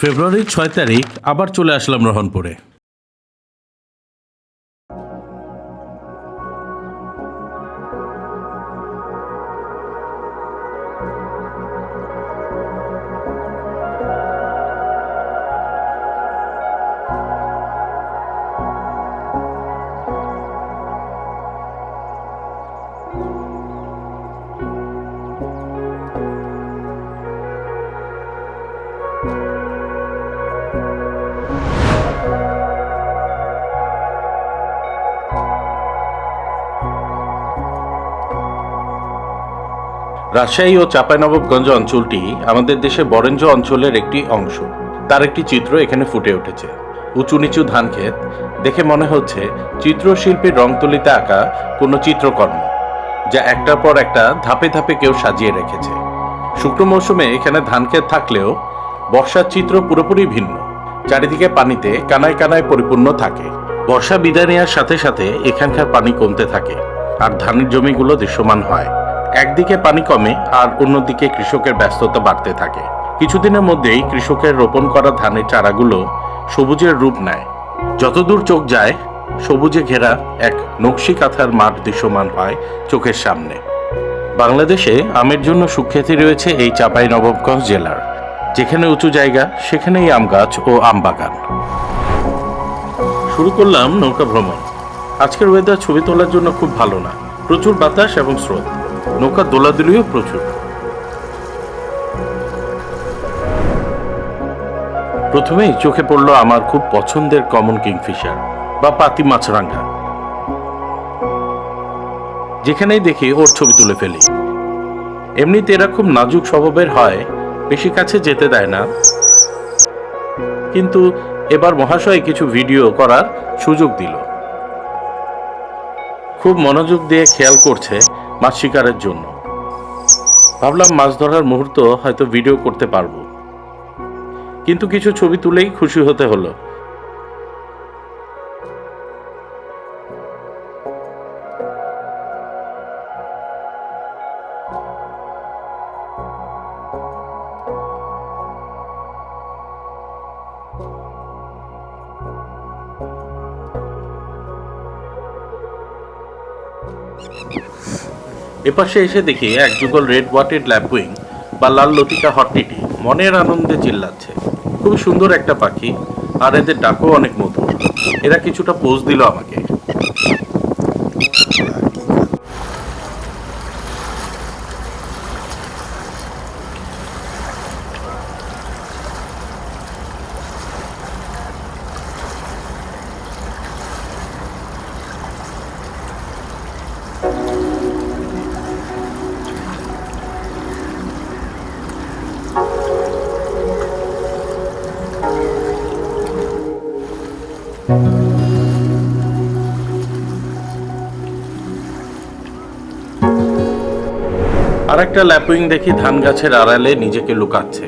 ফেব্রুয়ারির ছয় তারিখ আবার চলে আসলাম রহনপুরে। রাজশাহী ও চাঁপাইনবাবগঞ্জ অঞ্চলটি আমাদের দেশে বরেঞ্জ অঞ্চলের একটি অংশ। তার একটি চিত্র এখানে ফুটে উঠেছে। উঁচু নিচু ধান ক্ষেত। দেখে মনে হচ্ছে চিত্রশিল্পীর রংতুলিতে আঁকা কোনো চিত্রকর্ম, যা একটার পর একটা ধাপে ধাপে কেউ সাজিয়ে রেখেছে। শুকনো মৌসুমে এখানে ধান ক্ষেত থাকলেও বর্ষার চিত্র পুরোপুরি ভিন্ন। চারিদিকে পানিতে কানায় কানায় পরিপূর্ণ থাকে। বর্ষা বিদায় নেওয়ার সাথে সাথে এখানকার পানি কমতে থাকে। আর ধানের জমিগুলো দৃশ্যমান হয়। একদিকে পানি কমে আর অন্যদিকে কৃষকের ব্যস্ততা বাড়তে থাকে। কিছুদিনের মধ্যেই কৃষকের রোপণ করা ধানের চারাগুলো সবুজের রূপ নেয়। যতদূর চোখ যায়, সবুজে ঘেরা এক নকশি কাঁথার মাঠ দৃশ্যমান হয় চোখের সামনে। বাংলাদেশে আমের জন্য সুখ্যাতি রয়েছে এই চাঁপাই নবাবগঞ্জ জেলার। যেখানে উঁচু জায়গা, সেখানেই আম গাছ ও আম বাগান। শুরু করলাম নৌকা ভ্রমণ। আজকের ওয়েদার ছবি তোলার জন্য খুব ভালো না। প্রচুর বাতাস এবং স্রোত। নৌকা দোলাদুলিও প্রচুর। প্রথমেই চোখে পড়ল আমার খুব পছন্দের কমন কিংফিশার বা পাতি মাছরাঙ্গা যেখানেই দেখি ওর ছবি তুলে ফেলি। এমনিতে এরা খুব নাজুক স্বভাবের হয়, বেশি কাছে যেতে দেয় না। কিন্তু এবার মহাশয় কিছু ভিডিও করার সুযোগ দিল। খুব মনোযোগ দিয়ে খেয়াল করছে মাছ শিকারের জন্য। ভাবলাম মাছ ধরার মুহূর্ত হয়তো ভিডিও করতে পারব। কিন্তু কিছু ছবি তুলেই খুশি হতে হলো। এপাশে এসে দেখি এক যুগল রেড ওয়াটেড ল্যাপউইং বা লাল লতিকা হট্টিটি মনের আনন্দে চিল্লাচ্ছে। খুব সুন্দর একটা পাখি, আর এদের ডাকও অনেক মধুর। এরা কিছুটা পোজ দিল আমাকে। আর একটা ল্যাপউইং দেখি ধান গাছের আড়ালে নিজেকে লুকাচ্ছে।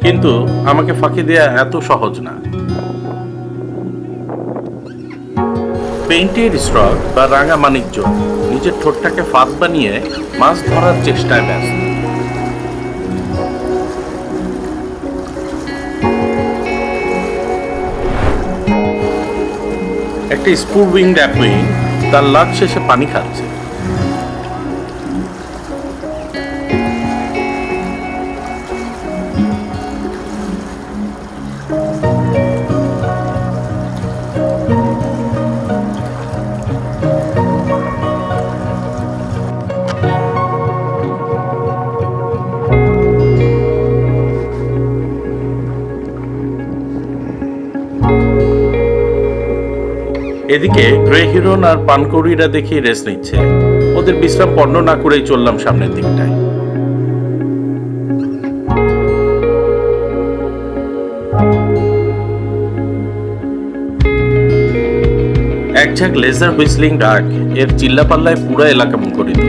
কিন্তু আমাকে ফাঁকি দেয়া এত সহজ না। পেইন্টেড স্ট্রক বা রাঙা মানিকজ নিজের ঠোঁটটাকে ফাঁদ বানিয়ে মাছ ধরার চেষ্টায় ব্যস্ত। একটা স্পুর উইং ল্যাপউইং তার লাট শেষে পানি খাচ্ছে। এদিকে গ্রে হিরন আর পানকৌড়িরা দেখি রেস নিচ্ছে। ওদের বিশ্রাম পণ্য না করেই চললাম সামনের দিকটায়। এক ঝাঁক লেজার হুইসলিং ডাক এর চিল্লাপাল্লায় পুরো এলাকা মুখরিত।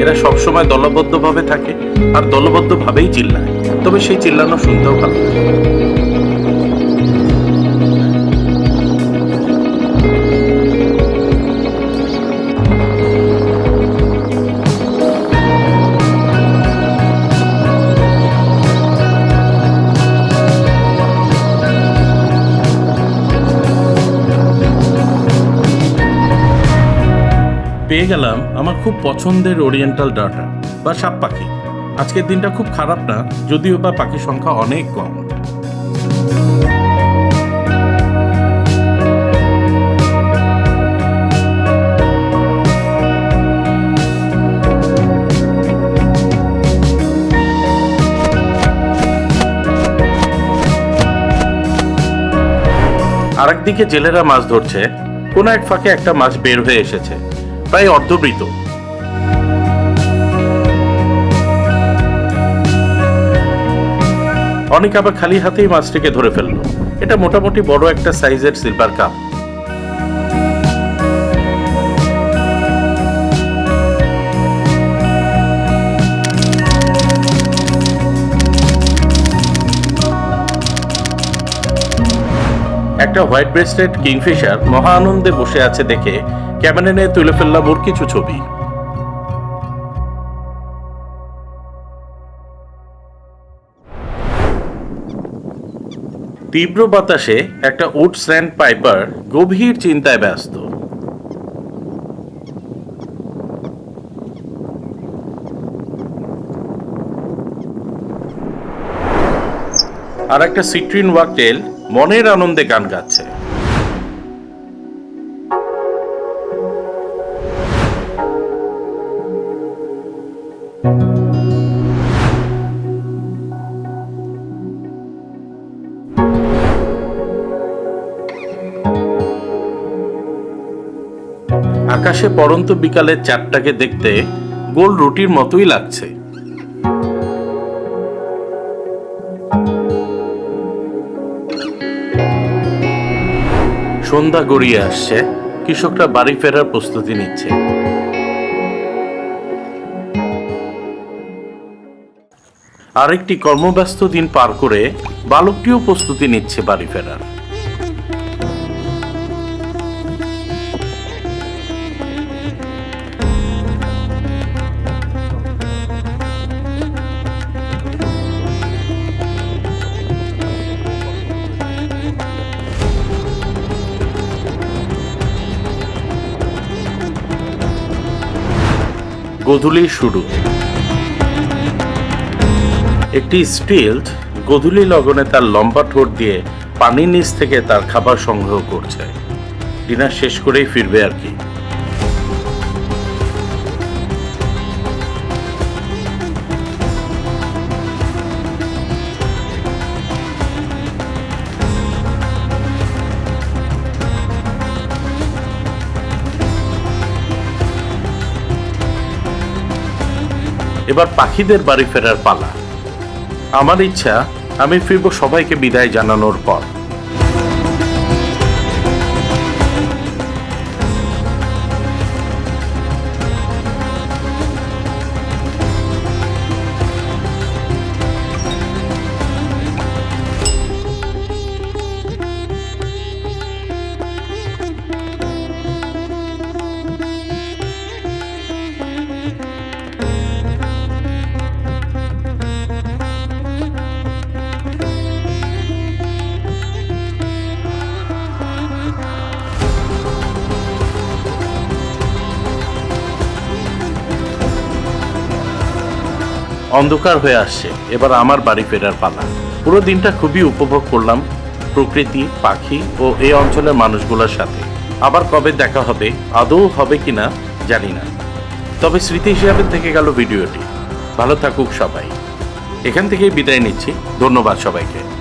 এরা সবসময় দলবদ্ধভাবে থাকে আর দলবদ্ধভাবেই চিল্লায়। তবে সেই চিল্লানো শুনতেও ভালো লাগে। পেয়ে গেলাম আমার খুব পছন্দের ওরিয়েন্টাল ডাটা বা সাপ পাখি। আজকের দিনটা খুব খারাপ না, যদিও বা পাখির সংখ্যা অনেক কম। আরেকদিকে জেলেরা মাছ ধরছে, কোনো এক ফাঁকে একটা মাছ বের হয়ে এসেছে। প্রায় অর্ধবৃত অনেক আবার খালি হাতেই মাছটিকে ধরে ফেলল। এটা মোটামুটি বড় একটা সাইজের সিলভার কাপ একটা হোয়াইট ব্রেস্টেড কিংফিশার মহা আনন্দে বসে আছে দেখে ক্যামেরা নিয়ে তুলে ফেললাম ওর কিছু ছবি। তীব্র বাতাসে একটা উড স্যান্ড পাইপার গভীর চিন্তায় ব্যস্ত। আর একটা সিট্রিন ওয়াকটেল মনের আনন্দে গান গাচ্ছে। আকাশে পরন্ত বিকালের চারটাকে দেখতে গোল রুটির মতোই লাগছে। সন্ধ্যা গড়িয়ে আসছে, কৃষকরা বাড়ি ফেরার প্রস্তুতি নিচ্ছে। আরেকটি কর্মব্যস্ত দিন পার করে বালকটিও প্রস্তুতি নিচ্ছে বাড়ি ফেরার। গোধূলির শুরু। একটি স্টিলথ গোধূলি লগনে তার লম্বা ঠোঁট দিয়ে পানির নিচ থেকে তার খাবার সংগ্রহ করছে। ডিনার শেষ করেই ফিরবে আর কি। এবার পাখিদের বাড়ি ফেরার পালা। আমার ইচ্ছা আমি ফিরব সবাইকে বিদায় জানানোর পর। অন্ধকার হয়ে আসছে। এবার আমার বাড়ি ফেরার পালা। পুরো দিনটা খুবই উপভোগ করলাম প্রকৃতি, পাখি ও এই অঞ্চলের মানুষগুলোর সাথে। আবার কবে দেখা হবে, আদৌ হবে কিনা জানি না। তবে স্মৃতি হিসাবে থেকে গেল ভিডিওটি। ভালো থাকুক সবাই। এখান থেকেই বিদায় নিচ্ছি। ধন্যবাদ সবাইকে।